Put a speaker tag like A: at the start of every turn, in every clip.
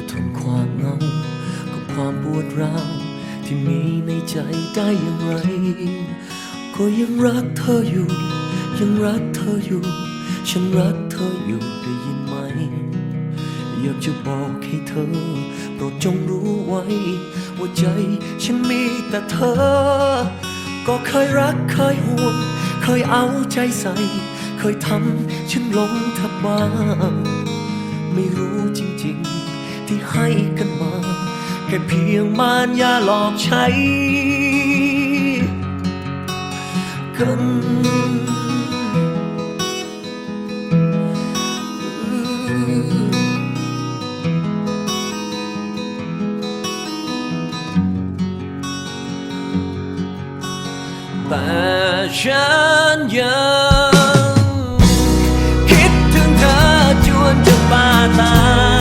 A: จะทนความเงากับความปวดร้าวที่มีในใจได้อย่างไร ก็ยังรักเธออยู่ ยังรักเธออยู่ ฉันรักเธออยู่ได้ยินไหม อยากจะบอกให้เธอ โปรดจงรู้ไว้ ว่าใจฉันมีแต่เธอ ก็เคยรักเคยห่วง เคยเอาใจใส่ เคยทำฉันลงทับบ้าไม่รู้จริงๆ ที่ให้กันมา แค่เพียงมารยาหลอกใช้ กันแต่ฉันยังคิดถึงเธอจวนจะบาตาย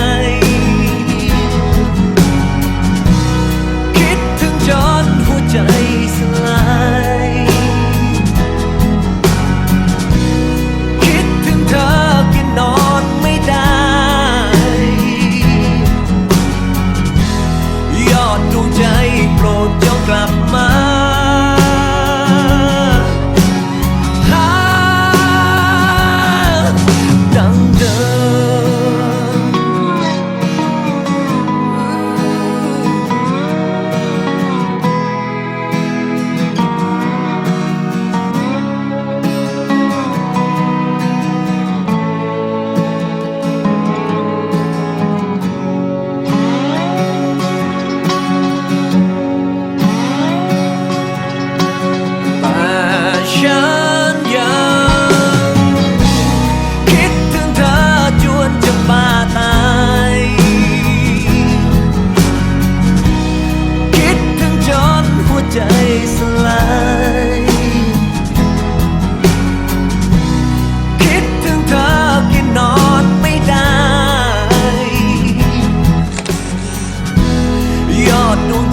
A: ใจ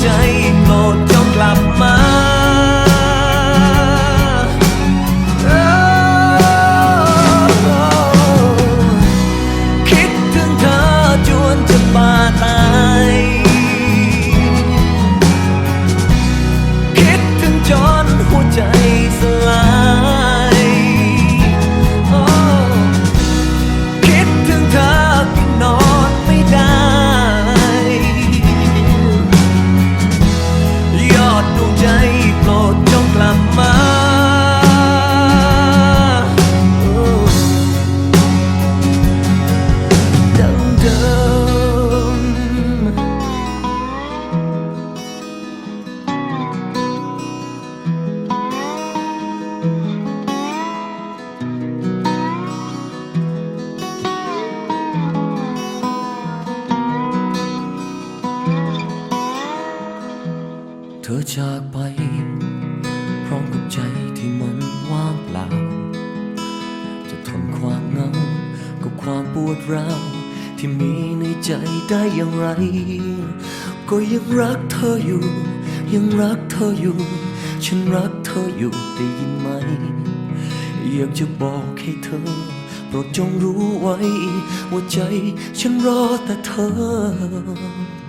A: ใจโปรดจงกลับมา เธอจากไป พร้อมกับใจที่มันว่างเปล่า จะทนความเหงากับความปวดร้าวที่มีในใจได้อย่างไร ก็ยังรักเธออยู่ ยังรักเธออยู่ ฉันรักเธออยู่ได้ยินไหม อยากจะบอกให้เธอโปรดจงรู้ไว้ ว่าใจฉันรอแต่เธอ